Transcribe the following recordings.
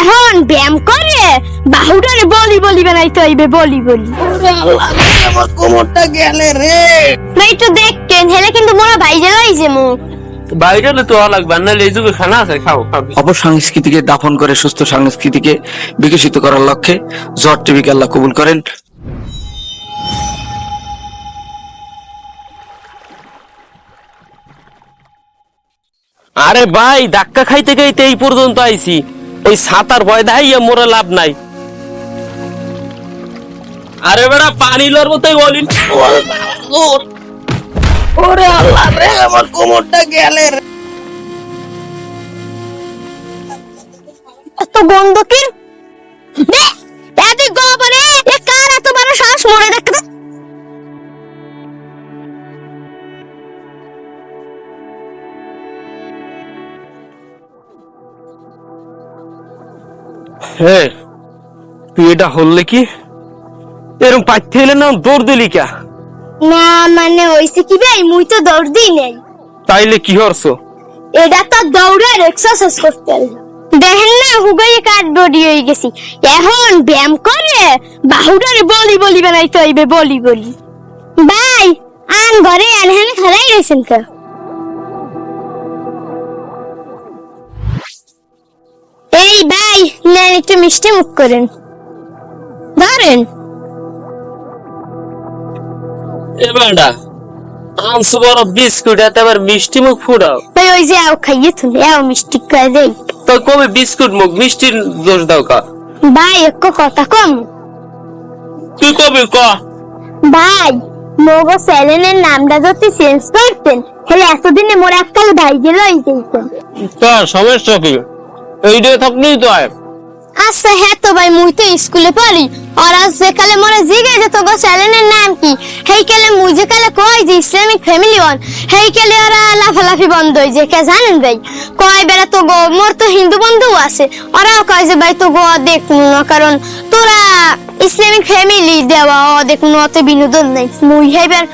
এখন ব্যায়াম করে বাহুটারে বলি বলি বানাইতে হইবে বলি বলি। আমার কোমরটা গেলে রে। ভাই একটু দেখতেন হেলে কিন্তু মোরা লইছে বাইরে তো লাগবে না এই খানা আছে খাও খাও। অপসংস্কৃতিকে দাফন করে সুস্থ সংস্কৃতিকে বিকশিত করার লক্ষ্যে জট টিভিকে আল্লাহ কবুল করেন। আরে ভাই ধাক্কা খাইতে খাইতে এই পর্যন্ত আইছি। ওই সাঁতার ভয় দেখাইয়া মোরে লাভ নাই। আরে বেড়া পানি লড়ব তাই বলি ওরে আল্লাহ রে আমার কোমরটা গেলে রে। কত গন্ধ কি হ্যাঁ তুই এটা হললে কি? এরকম পাইতে এলে না দৌড় দিলি কা? না মানে হইছে কি ভাই মুই তো দৌড় দিই নাই। তাইলে কি হরছো? এটা তো দৌড়ার এক্সারসাইজ করতে। দেখেন না হুগাইয়ে কাঠ বডি হয়ে গেছি। এখন ব্যায়াম করে বাহুটারে বলি বলি বানাইতে হইবে বলি বলি। ভাই আন ঘরে আনহানে খারাই রয়েছেন তো নেন একটু মিষ্টি মুখ করেন। ধরেন। এ বেটা আনসু বড় বিস্কুট এত আবার মিষ্টি মুখ ফুটাও। ভাই ওই যে আও খাইয়ে তুলে আও মিষ্টি করে দেই। তো কবে বিস্কুট মুখ মিষ্টির দোষ দাও কা? ভাই এক কথা কম তুই কবে ক? ভাই মোগো স্যালেনের নামটা যদি চেঞ্জ করতেন তাহলে এতদিনে মোর এককাল ভাই গেল এই দিতেন তা সমস্যা কি? এইটা থাকলেই তো হয়। আচ্ছা হ্যাঁ তো ভাই, মুই তো স্কুলে পড়ি। আর আজ যেকালে মোরে জিগে যে তো গো স্যালেনের নাম কি? হেই কালে মুই যে কালে কয় যে ইসলামিক ফ্যামিলি ওয়ান হেই কালে ওরা লাফালাফি বন্ধ হয়ে যে, কে জানেন ভাই? কয় বেড়া তো গো মোর তো হিন্দু বন্ধু আছে। ওরাও কয় যে, ভাই তো গো দেখুন না, কারণ তোরা ইসলামিক ফ্যামিলি দেওয়া ও দেখুন অত বিনোদন নাই। মুই হেবার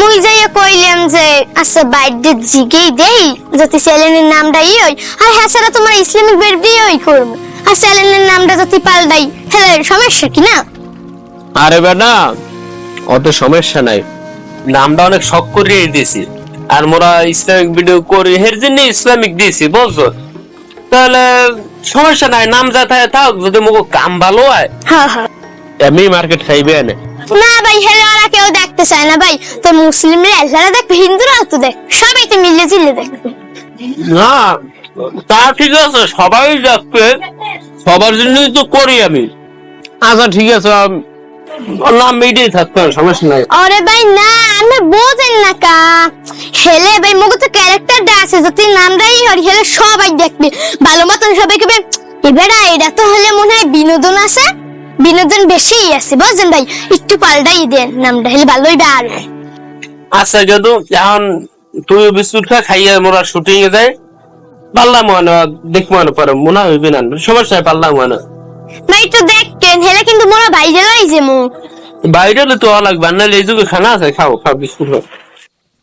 মুই যাইয়া কইলাম যে আচ্ছা বাইরে জিগেই দেই যদি স্যালেনের নামটা ই হই। আর হ্যাঁ ছাড়া তোমার ইসলামিক বের দিয়ে ওই করব। আর স্যালেনের নামটা যদি পাল্টাই হ্যাঁ সমস্যা কি না? আরে বেটা অত সমস্যা নাই। নামটা অনেক শখ করে দিয়েছি। আর মোরা ইসলামিক ভিডিও করি এর জন্য ইসলামিক দিয়েছি বুঝছ? তাহলে সমস্যা নাই নাম যা থাকে থাক যদি মুখ কাম ভালো হয়। হ্যাঁ হ্যাঁ। এমনি মার্কেট খাইবে না না ভাই হেলে ওরা কেউ দেখতে চায় না ভাই। তো মুসলিমরা যারা দেখবে হিন্দুরা তো দেখ সবাই তো মিলে জিলে দেখবে। না তা ঠিক আছে সবাই দেখবে সবার জন্যই তো করি আমি। আচ্ছা ঠিক আছে নাম মিডিয়াই থাকতে সমস্যা নাই। আরে ভাই না আমি বোঝেন না কা। হেলে ভাই মগো তো ক্যারেক্টারটা আছে যদি হরি হেলে সবাই দেখবে। ভালো মতন সবাই কবে এবারে এটা তো হলে মনে হয় বিনোদন আছে। বিনোদন বেশিই আছে বুঝছেন ভাই? একটু পাল্টাই দেন নামটা হেলে ভালোই আর আচ্ছা কিন্তু এখন তুই বিস্কুট খা খাইয়ে মোরা শুটিং এ যায় পাল্লা মনে দেখ মনে পরে মনে হইবে না। সমস্যা পাল্লা মনে ভাই দেখেন হেলে কিন্তু মোরা বাইরে মু বাইরে তো লাগবে নাহলে খানা আছে খাও খাও বিস্কুট খাও।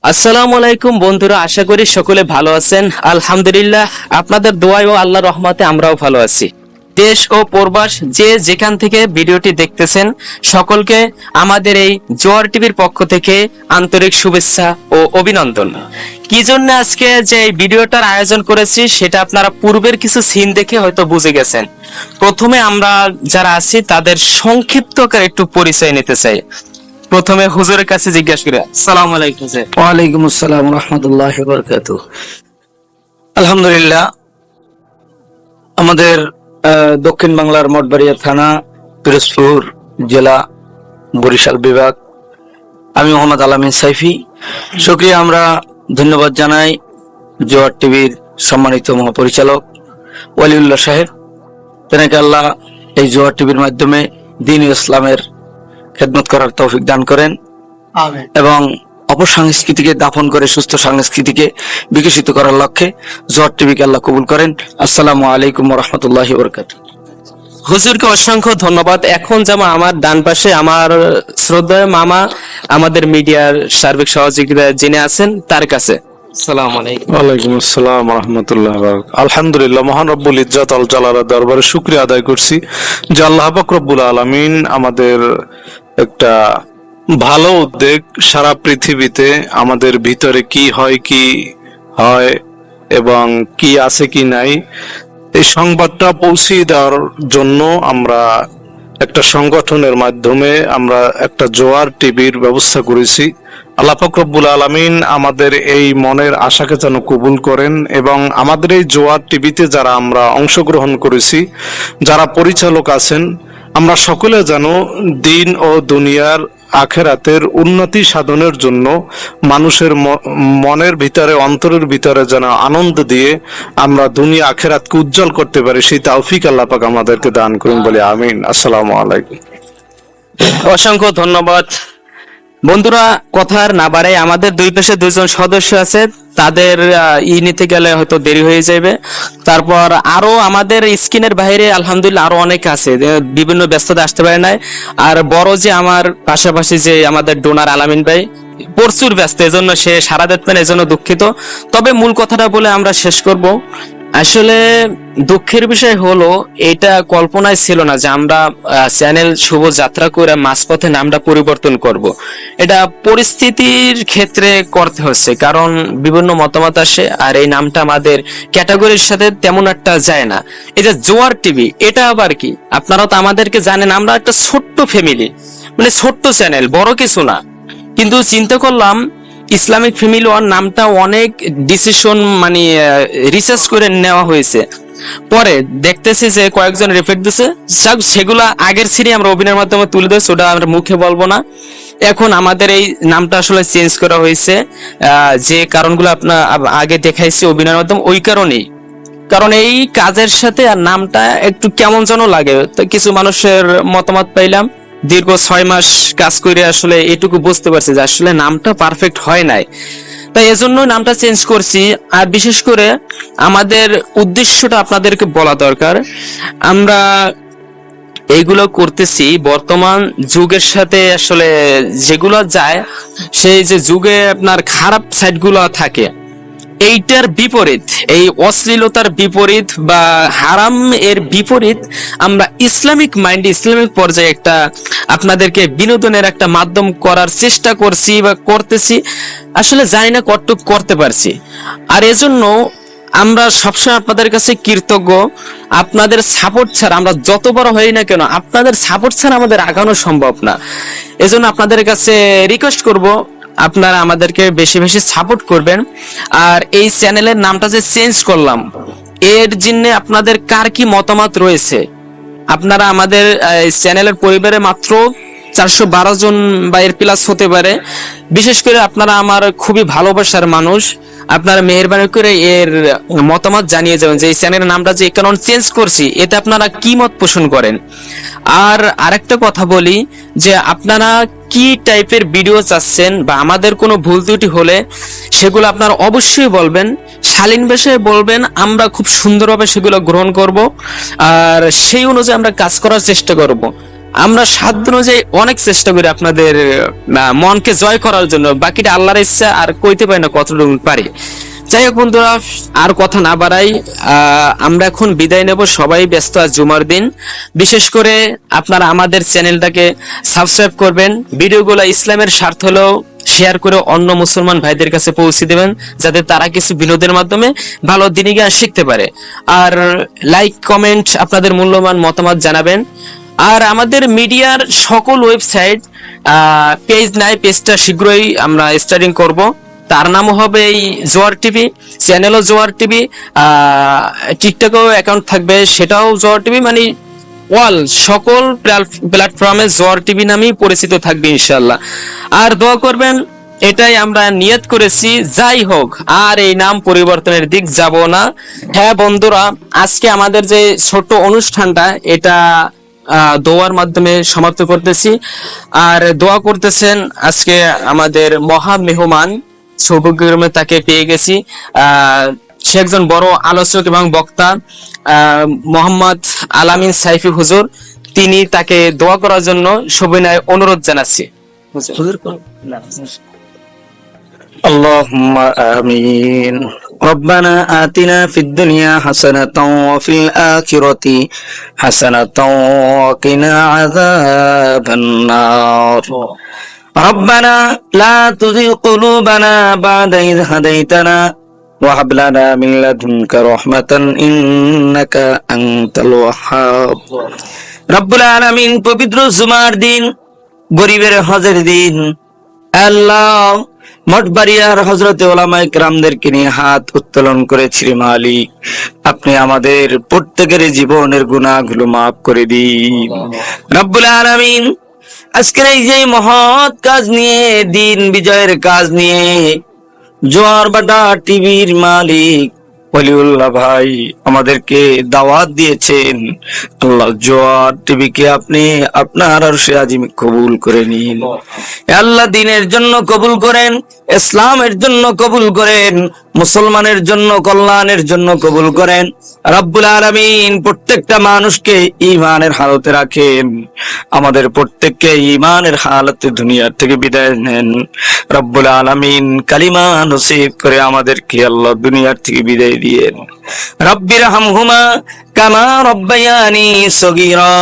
আসসালামু আলাইকুম বন্ধুরা আশা করি সকলে ভালো আছেন। আলহামদুলিল্লাহ আপনাদের দোয়ায় ও আল্লাহ রহমতে আমরাও ভালো আছি। দেশ ও প্রবাস যে যেখান থেকে ভিডিওটি দেখতেছেন, সকলকে আমাদের এই জোয়ার টিভির পক্ষ থেকে আন্তরিক শুভেচ্ছা ও অভিনন্দন। কি জন্য আজকে যে ভিডিওটার আয়োজন করেছি, সেটা আপনারা পূর্বের কিছু সিন দেখে হয়তো বুঝে গেছেন। প্রথমে আমরা যারা আছি, তাদের সংক্ষিপ্ত একটু পরিচয় নিতে চাই। প্রথমে হুজুরের কাছে জিজ্ঞাসা করি সালাম আলাইকুম ওয়ালাইকুম আসসালাম রহমতুল্লাহ বরকাত আলহামদুলিল্লাহ, আমাদের দক্ষিণ বাংলার মঠবাড়িয়া থানা পিরোজপুর জেলা বরিশাল বিভাগ। আমি মোহাম্মদ আলামিন সাইফি। সক্রিয় আমরা ধন্যবাদ জানাই জোয়ার টিভির সম্মানিত মহাপরিচালক ওয়ালিউল্লাহ সাহেব। তেনাকে আল্লাহ এই জোয়ার টিভির মাধ্যমে দিন ইসলামের খেদমত করার তৌফিক দান করেন। এবং অপসংস্কৃতিকে দাফন করে সুস্থ সংস্কৃতিকে বিকশিত করার লক্ষ্যে জোয়ার টিভিকে আল্লাহ কবুল করেন। আসসালামু আলাইকুম রহমতুল্লাহ বরকাত হুজুরকে অসংখ্য ধন্যবাদ। এখন যেমন আমার ডান পাশে আমার শ্রদ্ধেয় মামা আমাদের মিডিয়ার সার্বিক সহযোগিতা জেনে আছেন তার কাছে। আলহামদুলিল্লাহ মহান রব্বুল ইজ্জাত আল জালালের দরবারে শুক্রিয়া আদায় করছি যে আল্লাহ পাক রব্বুল আলামিন আমাদের একটা ভালো উদ্যোগ সারা পৃথিবীতে আমাদের ভিতরে কি হয় কি হয় এবং কি আছে, কি নাই, এই সংবাদটা পৌঁছিয়ে দেওয়ার জন্য আমরা একটা সংগঠনের মাধ্যমে আমরা একটা জোয়ার টিভির ব্যবস্থা করেছি। আল্লাহ পাক রব্বুল আলমিন আমাদের এই মনের আশাকে যেন কবুল করেন এবং আমাদের এই জোয়ার টিভিতে যারা আমরা অংশগ্রহণ করেছি, যারা পরিচালক আছেন, আমরা সকলে যেন দিন ও দুনিয়ার আখেরাতের উন্নতি সাধনের জন্য মানুষের মনের ভিতরে, অন্তরের ভিতরে যেন আনন্দ দিয়ে আমরা দুনিয়া আখেরাতকে উজ্জ্বল করতে পারি, সেই তাওফিক আল্লাহ পাক আমাদেরকে দান করুন বলে আমিন। আসসালাম আলাইকুম। অসংখ্য ধন্যবাদ। বন্ধুরা, কথার না বাড়াই আমাদের দুই পাশে দুজন সদস্য আছে, তাদের ই নিতে গেলে হয়তো দেরি হয়ে যাবে। তারপর আরও আমাদের স্ক্রিনের বাইরে আলহামদুলিল্লাহ আরও অনেক আছে বিভিন্ন ব্যস্ততা আসতে পারে নাই। আর বড় যে আমার পাশাপাশি যে আমাদের ডোনার আলামিন ভাই, প্রচুর ব্যস্ত, এজন্য সে সারা দিতেন এজন্য দুঃখিত। তবে মূল কথাটা বলে আমরা শেষ করব। আসলে দুঃখের বিষয় হলো, এটা কল্পনায় ছিল না যে আমরা চ্যানেল শুভ যাত্রা করে মাঝপথে নামটা পরিবর্তন করব। এটা পরিস্থিতির ক্ষেত্রে করতে হচ্ছে, কারণ বিভিন্ন মতামত আসে, আর এই নামটা আমাদের ক্যাটাগরির সাথে তেমন একটা যায় না। এই যে জোয়ার টিভি, এটা আবার কি? আপনারা তো আমাদেরকে জানেন, আমরা একটা ছোট্ট ফ্যামিলি মানে ছোট্ট চ্যানেল, বড় কিছু না। কিন্তু চিন্তা করলাম ইসলামিক ফ্যামিলি ওয়ান নামটা অনেক ডিসিশন মানে রিসার্চ করে নেওয়া হয়েছে। পরে দেখতেছি যে কয়েকজন রেফার দিছে, যাক, সেগুলা আগের সিরি আমরা অভিনয়ের মাধ্যমে তুলে দিয়েছি ওটা আমরা মুখে বলব না। এখন আমাদের এই নামটা আসলে চেঞ্জ করা হয়েছে যে কারণগুলো আপনার আগে দেখাইছি অভিনয়ের মাধ্যমে, ওই কারণেই। কারণ এই কাজের সাথে আর নামটা একটু কেমন যেন লাগে, তো কিছু মানুষের মতামত পাইলাম। দীর্ঘ ছয় মাস কাজ করে আসলে এটুকু বুঝতে পারছি যে আসলে নামটা পারফেক্ট হয় নাই। তাই এজন্য নামটা চেঞ্জ করছি। আর বিশেষ করে আমাদের উদ্দেশ্যটা আপনাদেরকে বলা দরকার। আমরা এইগুলো করতেছি। বর্তমান যুগের সাথে আসলে যেগুলো যায়, সেই যে যুগে আপনার খারাপ সাইডগুলো থাকে এইটার বিপরীত, এই অশ্লীলতার বিপরীত বা হারাম এর বিপরীত আমরা ইসলামিক মাইন্ড ইসলামিক পর্যায়ে একটা আপনাদেরকে বিনোদনের একটা মাধ্যম করার চেষ্টা করছি বা করতেছি। আসলে জানি না কতটুকু করতে পারছি। আর এজন্য আমরা সবসময় আপনাদের কাছে কৃতজ্ঞ। আপনাদের সাপোর্ট ছাড়া আমরা যত বড় হই না কেন, আপনাদের সাপোর্ট ছাড়া আমাদের আগানো সম্ভব না। এজন্য আপনাদের কাছে রিকোয়েস্ট করব আপনারা আমাদেরকে বেশি বেশি সাপোর্ট করবেন। আর এই চ্যানেলের নামটা যে চেঞ্জ করলাম, এর জন্য আপনাদের কার কি মতামত রয়েছে? আপনারা আমাদের চ্যানেলের পরিবারে মাত্র চারশো বারো জন বা এর প্লাস হতে পারে। বিশেষ করে আপনারা আমার খুবই ভালোবাসার মানুষ। আপনারা মেহরবানি করে এর মতামত জানিয়ে যাবেন যে এই চ্যানেলের নামটা যে কারণ চেঞ্জ করছি, এতে আপনারা কি মত পোষণ করেন? আর আরেকটা কথা বলি যে আপনারা কি টাইপের ভিডিও চাচ্ছেন বা আমাদের কোনো ভুল ত্রুটি হলে সেগুলো আপনারা অবশ্যই বলবেন। শালীন ভাষায় বলবেন, আমরা খুব সুন্দরভাবে সেগুলো গ্রহণ করব আর সেই অনুযায়ী আমরা কাজ করার চেষ্টা করব। আমরা সাধ্য অনুযায়ী অনেক চেষ্টা করি আপনাদের মনকে জয় করার জন্য। বাকিটা আল্লাহর ইচ্ছা আর কইতে পারি না কতটুকু পারি। যাই হোক বন্ধুরা, আর কথা না বাড়াই আমরা এখন বিদায় নেব। সবাই ব্যস্ত আজ জুমার দিন। বিশেষ করে আপনারা আমাদের চ্যানেলটাকে সাবস্ক্রাইব করবেন। ভিডিওগুলো ইসলামের স্বার্থ হলেও শেয়ার করে অন্য মুসলমান ভাইদের কাছে পৌঁছে দেবেন, যাতে তারা কিছু বিনোদের মাধ্যমে ভালো দিনী জ্ঞান শিখতে পারে। আর লাইক কমেন্ট আপনাদের মূল্যবান মতামত জানাবেন। আর আমাদের মিডিয়ার সকল ওয়েবসাইট পেজ নাই পেজটা শীঘ্রই আমরা স্টার্টিং করব। তার নামও হবে এই জোয়ার টিভি, চ্যানেলও জোয়ার টিভি টিকটকেও অ্যাকাউন্ট থাকবে, সেটাও জোয়ার টিভি মানে ওয়াল, সকল প্ল্যাটফর্মে জোয়ার টিভি নামেই পরিচিত থাকবে ইনশাল্লাহ আর দোয়া করবেন, এটাই আমরা নিয়ত করেছি, যাই হোক, আর এই নাম পরিবর্তনের দিক যাব না। হ্যাঁ বন্ধুরা, আজকে আমাদের যে ছোট অনুষ্ঠানটা, এটা দোয়ার মাধ্যমে সমাপ্ত করতেছি। আর দোয়া করতেছেন আজকে আমাদের মহা মেহমান সৌভাগ্যক্রমে তাকে পেয়ে গেছি আহ, সে একজন বড় আলোচক এবং বক্তা আহ, মোহাম্মদ আলামিন সাইফি হুজুর তিনি তাকে দোয়া করার জন্য সবিনয় অনুরোধ জানাচ্ছি হুজুর اللهم آمين ربنا آتنا في الدنيا حسنة وفي الآخرة حسنة وقنا عذاب النار ربنا لا تزغ قلوبنا بعد إذ هديتنا وهب لنا من لدنك رحمة إنك أنت الوهاب রব্বুল আলামিন পবিত্র জুমার দিন গরিবের হজের দিন আল্লাহ মঠবাড়িয়ার হজরতে ওলামা ইকরামদেরকে নিয়ে হাত উত্তোলন করেছি মালিক আপনি আমাদের প্রত্যেকের জীবনের গুণাগুলো মাফ করে দিন রব্বুল আলামিন আজকের এই যে মহৎ কাজ নিয়ে দিন বিজয়ের কাজ নিয়ে জোয়ার বাটা টিভির মালিক ওলিউল্লাহ ভাই আমাদেরকে দাওয়াত দিয়েছেন। আল্লাহ জোয়ার আপনি আপনার আর সে আজিম কবুল করে নিন। আল্লাহ দিনের জন্য কবুল করেন, ইসলামের জন্য কবুল করেন, মুসলমানের জন্য, কল্যাণের জন্য কবুল করেন। রব্বুল আলামিন প্রত্যেকটা মানুষকে ইমানের হালতে রাখেন। আমাদের প্রত্যেককে ইমানের হালতে দুনিয়ার থেকে বিদায় নেন। রব্বুল আলামিন কালিমা নসিব করে আমাদেরকে আল্লাহ দুনিয়ার থেকে বিদায় দিয়েন রব্বির হামহুমা কামা রব্বায়ানি সগীরা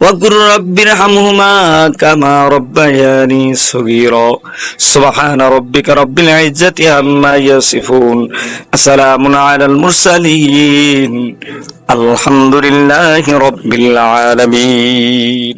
وقل رب ارحمهما كما ربياني صغيرا سبحان ربك رب العزة عما يصفون سلام على المرسلين الحمد لله رب العالمين